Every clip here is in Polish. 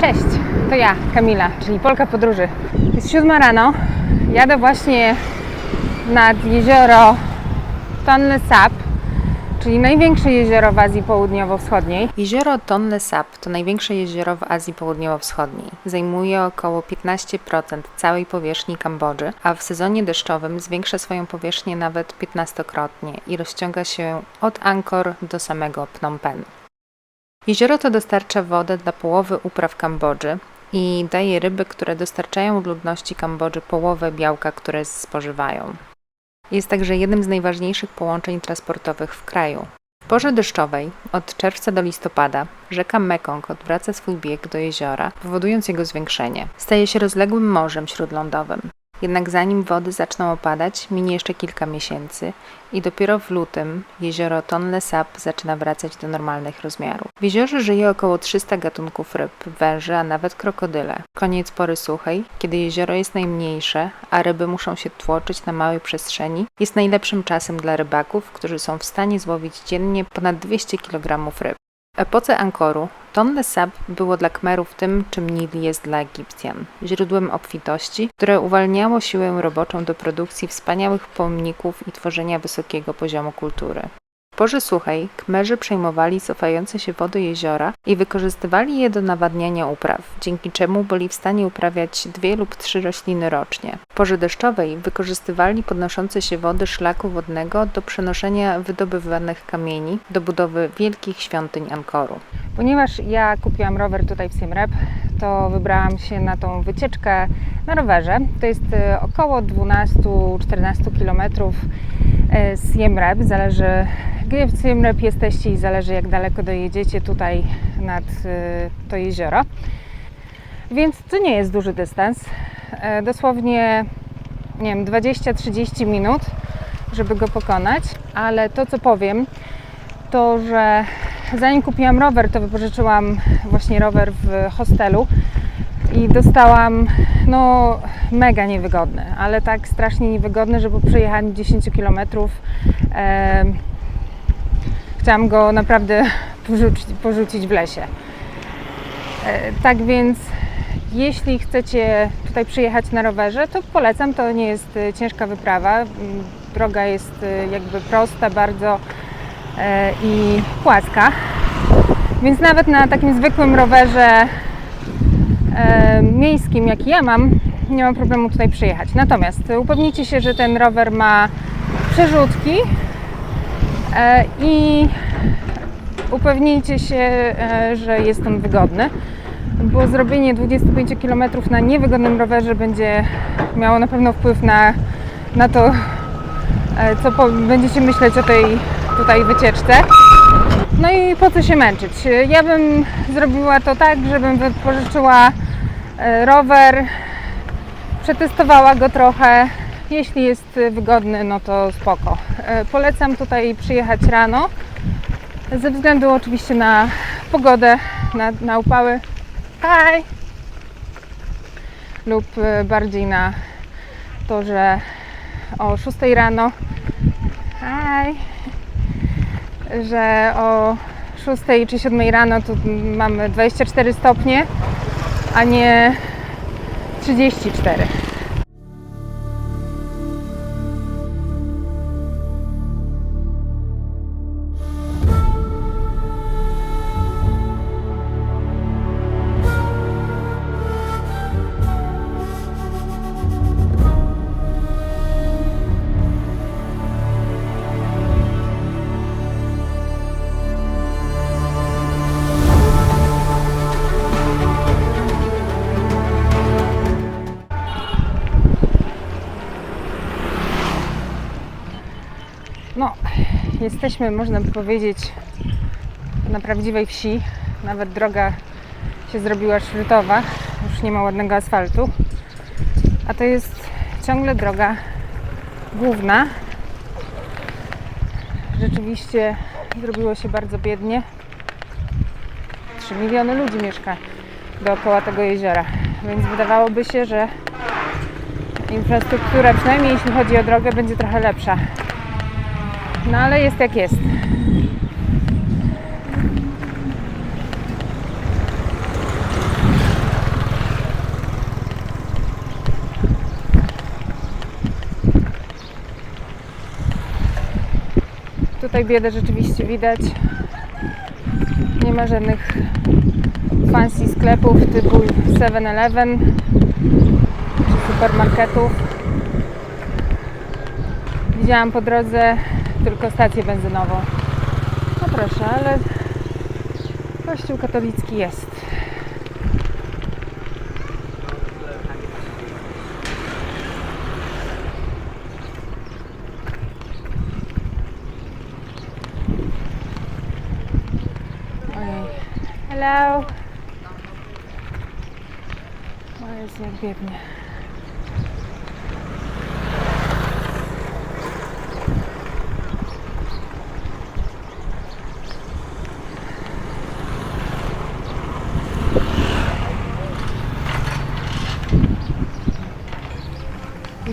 Cześć, to ja, Kamila, czyli Polka Podróży. Jest siódma rano, jadę właśnie nad jezioro Tonle Sap, czyli największe jezioro w Azji Południowo-Wschodniej. Jezioro Tonle Sap to największe jezioro w Azji Południowo-Wschodniej. Zajmuje około 15% całej powierzchni Kambodży, a w sezonie deszczowym zwiększa swoją powierzchnię nawet 15-krotnie i rozciąga się od Angkor do samego Phnom Penh. Jezioro to dostarcza wodę dla połowy upraw Kambodży i daje ryby, które dostarczają ludności Kambodży połowę białka, które spożywają. Jest także jednym z najważniejszych połączeń transportowych w kraju. W porze deszczowej, od czerwca do listopada, rzeka Mekong odwraca swój bieg do jeziora, powodując jego zwiększenie. Staje się rozległym morzem śródlądowym. Jednak zanim wody zaczną opadać, minie jeszcze kilka miesięcy i dopiero w lutym jezioro Tonle Sap zaczyna wracać do normalnych rozmiarów. W jeziorze żyje około 300 gatunków ryb, węży, a nawet krokodyle. Koniec pory suchej, kiedy jezioro jest najmniejsze, a ryby muszą się tłoczyć na małej przestrzeni, jest najlepszym czasem dla rybaków, którzy są w stanie złowić dziennie ponad 200 kg ryb. Epoce Ankoru Tonle Sap było dla Kmerów tym, czym Nil jest dla Egipcjan, źródłem obfitości, które uwalniało siłę roboczą do produkcji wspaniałych pomników i tworzenia wysokiego poziomu kultury. Porze suchej Kmerzy przejmowali cofające się wody jeziora i wykorzystywali je do nawadniania upraw, dzięki czemu byli w stanie uprawiać dwie lub trzy rośliny rocznie. W porze deszczowej wykorzystywali podnoszące się wody szlaku wodnego do przenoszenia wydobywanych kamieni do budowy wielkich świątyń Ankoru. Ponieważ ja kupiłam rower tutaj w Siem Reap, to wybrałam się na tą wycieczkę na rowerze. To jest e, około 12-14 km e, z Reap. Zależy, gdzie w Siem Reap jesteście i zależy, jak daleko dojedziecie tutaj nad e, to jezioro. Więc to nie jest duży dystans. E, Dosłownie, nie wiem, 20-30 minut, żeby go pokonać. Ale to, co powiem, to, że zanim kupiłam rower, to wypożyczyłam właśnie rower w hostelu i dostałam no mega niewygodny, ale tak strasznie niewygodny, że po przejechaniu 10 km e, chciałam go naprawdę porzucić, porzucić w lesie. E, tak więc jeśli chcecie tutaj przyjechać na rowerze, to polecam, to nie jest e, ciężka wyprawa. Droga jest e, jakby prosta bardzo e, i płaska. Więc nawet na takim zwykłym rowerze e, miejskim, jaki ja mam, nie mam problemu tutaj przyjechać. Natomiast upewnijcie się, że ten rower ma przerzutki e, i upewnijcie się, e, że jest on wygodny, bo zrobienie 25 km na niewygodnym rowerze będzie miało na pewno wpływ na, na to, e, co po, będziecie myśleć o tej tutaj wycieczce. No i po co się męczyć? Ja bym zrobiła to tak, żebym wypożyczyła rower, przetestowała go trochę. Jeśli jest wygodny, no to spoko. E, Polecam tutaj przyjechać rano, ze względu oczywiście na pogodę, na, na upały. Hi! Lub e, bardziej na to, że o 6 rano. Hi! że o 6 czy 7 rano tu mamy 24 stopnie, a nie 34. jesteśmy, można by powiedzieć, na prawdziwej wsi. Nawet droga się zrobiła szrutowa, już nie ma ładnego asfaltu. A to jest ciągle droga główna. Rzeczywiście zrobiło się bardzo biednie. 3 miliony ludzi mieszka dookoła tego jeziora, więc wydawałoby się, że infrastruktura, przynajmniej jeśli chodzi o drogę, będzie trochę lepsza. No ale jest jak jest. Tutaj biedę rzeczywiście widać. Nie ma żadnych fancy sklepów typu 7-Eleven czy supermarketów. Widziałam po drodze tylko stację benzynową. No proszę, ale kościół katolicki jest. Hello. O jest jak biegnie.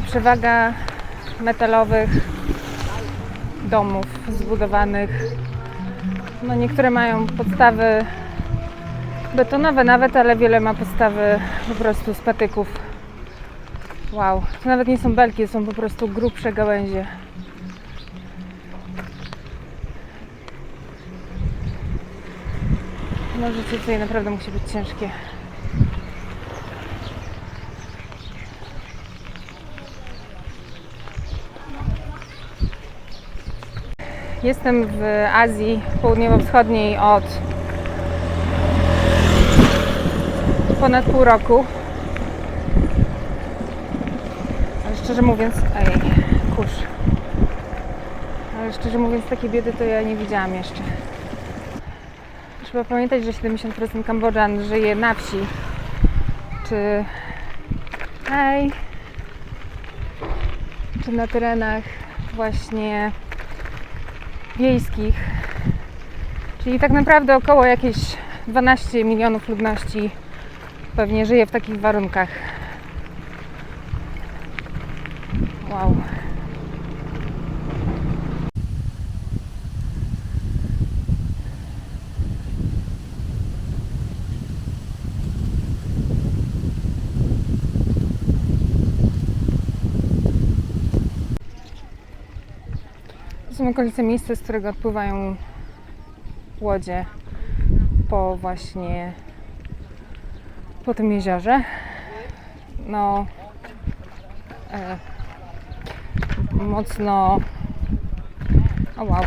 Przewaga metalowych domów zbudowanych. No niektóre mają podstawy betonowe nawet, ale wiele ma podstawy po prostu z patyków. Wow, to nawet nie są belki, są po prostu grubsze gałęzie. Życie tutaj naprawdę musi być ciężkie. Jestem w Azji Południowo-Wschodniej od ponad pół roku. Ale szczerze mówiąc, ej, kurz. Ale szczerze mówiąc, takiej biedy to ja nie widziałam jeszcze. Trzeba pamiętać, że 70% Kambodżan żyje na wsi. Czy. Hej! Czy na terenach właśnie wiejskich. Czyli tak naprawdę około jakieś 12 milionów ludności pewnie żyje w takich warunkach. Wow. To są okolice miejsca, z którego odpływają łodzie po właśnie po tym jeziorze. No e, mocno o wow.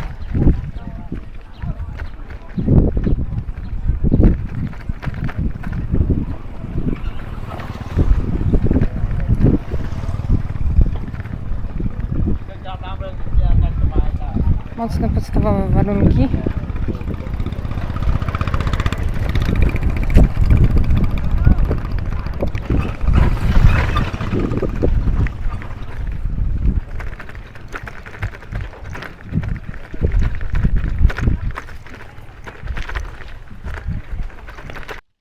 Mocno podstawowe warunki.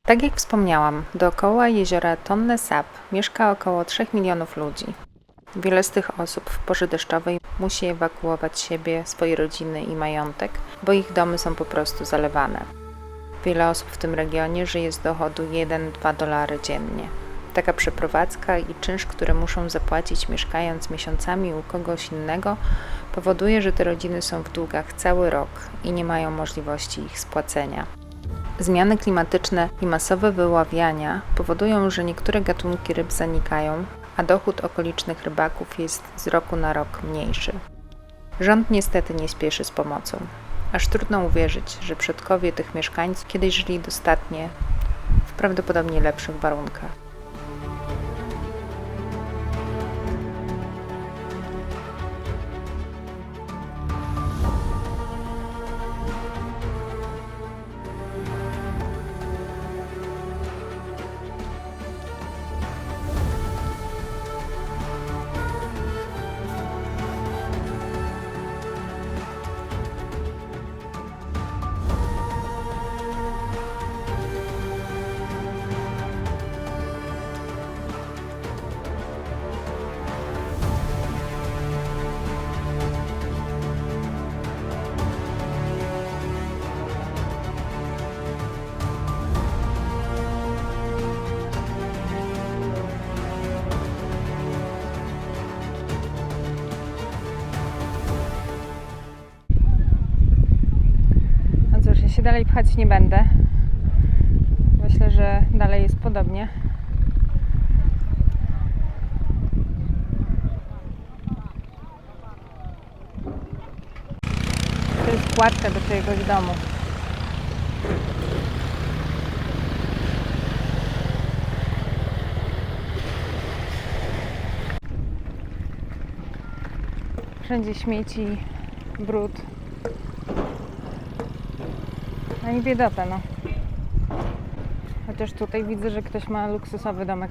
Tak jak wspomniałam, dookoła jeziora Tonle Sap mieszka około 3 milionów ludzi. Wiele z tych osób w porze deszczowej musi ewakuować siebie, swoje rodziny i majątek, bo ich domy są po prostu zalewane. Wiele osób w tym regionie żyje z dochodu 1-2 dolary dziennie. Taka przeprowadzka i czynsz, który muszą zapłacić mieszkając miesiącami u kogoś innego, powoduje, że te rodziny są w długach cały rok i nie mają możliwości ich spłacenia. Zmiany klimatyczne i masowe wyławiania powodują, że niektóre gatunki ryb zanikają, a dochód okolicznych rybaków jest z roku na rok mniejszy. Rząd niestety nie spieszy z pomocą. Aż trudno uwierzyć, że przodkowie tych mieszkańców kiedyś żyli dostatnie w prawdopodobnie lepszych warunkach. Dalej pchać nie będę. Myślę, że dalej jest podobnie. To jest płatka do czyjegoś domu. Wszędzie śmieci, brud. No i biedota, no. Chociaż tutaj widzę, że ktoś ma luksusowy domek.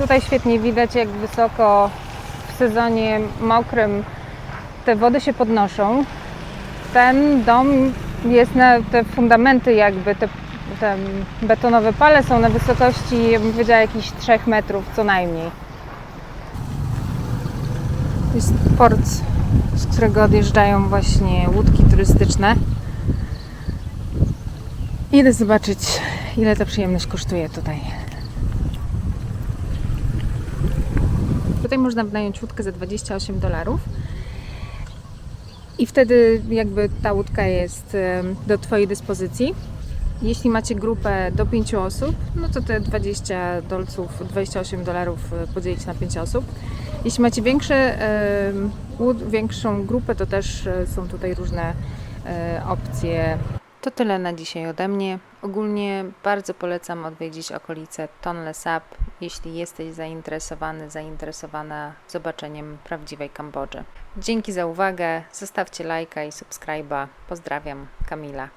Tutaj świetnie widać, jak wysoko w sezonie mokrym te wody się podnoszą. Ten dom jest na te fundamenty, jakby te, te betonowe pale są na wysokości, ja bym powiedziała, jakichś 3 metrów co najmniej. Jest port, z którego odjeżdżają właśnie łódki turystyczne. Idę zobaczyć, ile ta przyjemność kosztuje tutaj. Tutaj można wynająć łódkę za 28 dolarów. I wtedy jakby ta łódka jest do Twojej dyspozycji. Jeśli macie grupę do 5 osób, no to te 20 dolców, 28 dolarów e, podzielić na 5 osób. Jeśli macie większe, większą grupę, to też e, są tutaj różne e, opcje To tyle na dzisiaj ode mnie. Ogólnie bardzo polecam odwiedzić okolice Tonle Sap, jeśli jesteś zainteresowany, zainteresowana zobaczeniem prawdziwej Kambodży. Dzięki za uwagę, zostawcie lajka i subskryba. Pozdrawiam, Kamila.